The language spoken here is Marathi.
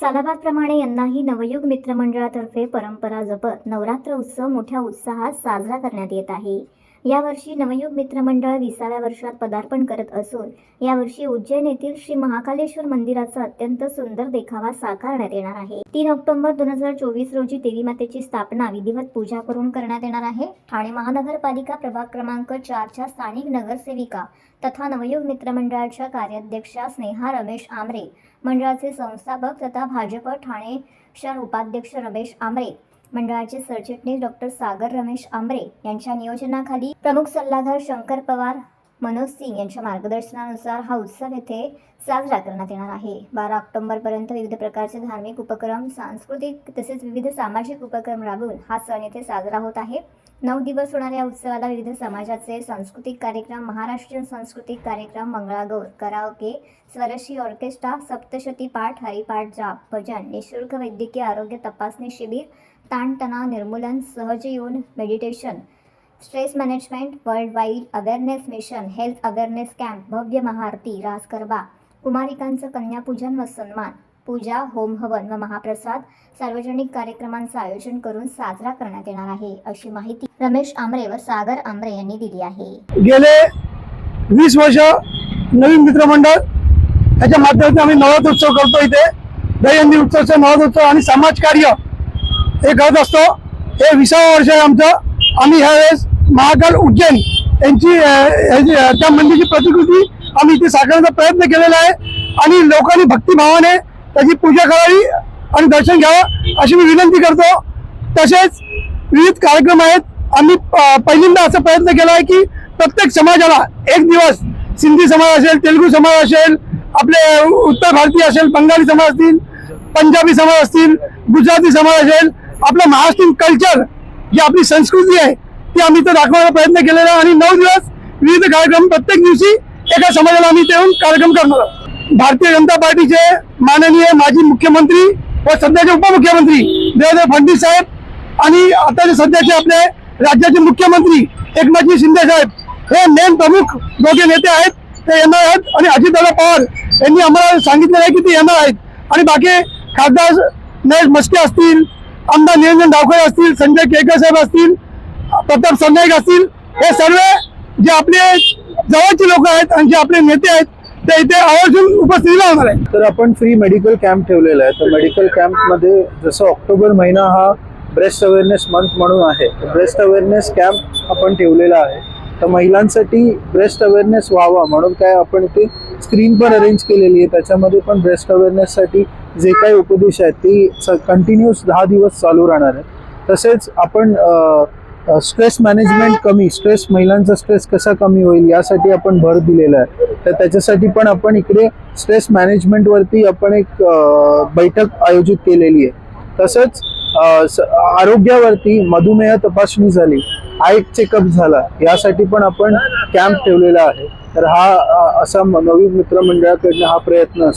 सालाबादप्रमाणे यंदाही नवयुग मित्रमंडळातर्फे परंपरा जपत नवरात्र उत्सव मोठ्या उत्साहात साजरा करण्यात येत आहे. यावर्षी नवयुग मित्रमंडळ विसाव्या वर्षात पदार्पण करत असून यावर्षी उज्जैन येथील श्री महाकालेश्वर मंदिराचा अत्यंत सुंदर देखावा साकारण्यात येणार आहे. तीन ऑक्टोबर दोन हजार चोवीस रोजी देवी मातेची स्थापना विधिवत पूजा करून करण्यात येणार आहे. ठाणे महानगरपालिका प्रभाग क्रमांक चारच्या स्थानिक नगरसेविका तथा नवयुग मित्रमंडळाच्या कार्याध्यक्षा स्नेहा रमेश आमरे मंडळाचे संस्थापक तथा भाजप ठाणे शहर उपाध्यक्ष रमेश आमरे मंडळाचे सरचिटणीस डॉक्टर सागर रमेश आंबरे यांच्या नियोजनाखाली प्रमुख सल्लागार शंकर पवार मनोज सिंग यांच्या मार्गदर्शनानुसार हा उत्सव येथे साजरा करण्यात येणार आहे. बारा ऑक्टोबरपर्यंत विविध प्रकारचे धार्मिक उपक्रम सांस्कृतिक तसेच विविध सामाजिक उपक्रम राबवून हा सण येथे साजरा होत आहे. नऊ दिवस होणाऱ्या या उत्सवाला विविध समाजाचे सांस्कृतिक कार्यक्रम महाराष्ट्रीयन सांस्कृतिक कार्यक्रम मंगळागौर कराओके स्वरशी ऑर्केस्ट्रा सप्तशती पाठ हरिपाठ जाप भजन निशुल्क वैद्यकीय आरोग्य तपासणी शिबिर ताणतणाव निर्मूलन सहज येऊन meditation stress management world wide awareness mission health awareness camp भव्य महाआरती रास गरबा कुमारिकांचं कन्यापूजन व सन्मान पूजा होम हवन व महाप्रसाद सार्वजनिक कार्यक्रमांचं आयोजन करून साजरा करण्यात येणार आहे. अशी माहिती रमेश आमरे व सागर आमरे यांनी दिली आहे. गेले वीस वर्ष नवीन मित्रमंडळ याच्या माध्यमातून आम्ही नवरात्रोत्सव करतो इथे. दहीहंदी उत्सव नवरात्रोत्सव आणि समाजकार्य हे करत असतो. हे विसावं वर्ष आहे आमचं. आम्ही ह्यावेळेस महाकाल उज्जैन यांची ह्याची, त्या मंदिरची प्रतिकृती आम्ही इथे साकारण्याचा प्रयत्न केलेला आहे. आणि लोकांनी भक्तिभावाने त्याची पूजा करावी आणि दर्शन घ्यावं अशी मी विनंती करतो. तसेच विविध कार्यक्रम आहेत. आम्ही पहिल्यांदा असा प्रयत्न केला आहे की प्रत्येक समाजाला एक दिवस सिंधी समाज असेल तेलुगू समाज असेल आपले उत्तर भारतीय असेल बंगाली समाज असतील पंजाबी समाज असतील गुजराती समाज असेल आपलं महाराष्ट्रीयन कल्चर जी आपली संस्कृती आहे ती आम्ही इथं दाखवण्याचा प्रयत्न केलेला आहे. आणि नऊ दिवस विविध कार्यक्रम प्रत्येक दिवशी एका समाजाला आम्ही देऊन येऊन कार्यक्रम करणार आहोत. भारतीय जनता पार्टीचे माननीय माजी मुख्यमंत्री व सध्याचे उपमुख्यमंत्री देवेंद्र फडणवीस साहेब आणि आताचे सध्याचे आपले राज्याचे मुख्यमंत्री एकनाथजी शिंदे साहेब हे मेन प्रमुख दोघे नेते आहेत ते येणार आहेत. आणि अजितदादा पवार यांनी आम्हाला सांगितलेलं आहे की ते येणार आहेत. आणि बाकी खासदार नरेश मस्के असतील आमदार निरंजन डावकर असतील संजय केकर साहेब असतील प्रताप सरनाईक असतील हे सर्व जे आपले जवळचे लोक आहेत आणि जे आपले नेते आहेत ते इथे आवर्जून उपस्थितीला होणार आहे तर आपण फ्री मेडिकल कॅम्प ठेवलेला आहे. तर मेडिकल कॅम्पमध्ये जसं ऑक्टोबर महिना हा ब्रेस्ट अवेअरनेस मंथ म्हणून आहे ब्रेस्ट अवेअरनेस कॅम्प आपण ठेवलेला आहे. तर महिलांसाठी ब्रेस्ट अवेअरनेस व्हावा म्हणून काय आपण इथे स्क्रीन पण अरेंज केलेली आहे. त्याच्यामध्ये पण ब्रेस्ट अवेअरनेससाठी जे काही उपदेश आहेत ते कंटिन्युअस दहा दिवस चालू राहणार आहे तसेच आपण स्ट्रेस मॅनेजमेंट कमी स्ट्रेस महिलांचा स्ट्रेस कसा कमी होईल यासाठी आपण भर दिलेला आहे. तर त्याच्यासाठी पण आपण इकडे स्ट्रेस मॅनेजमेंटवरती आपण एक बैठक आयोजित केलेली आहे. तसंच आरोग्यावरती मधुमेह तपासणी झाली. आय चेकअप झाला यासाठी पण आपण कॅम्प ठेवलेला आहे. तर हा असा नवीन मित्रमंडळाकडनं हा प्रयत्न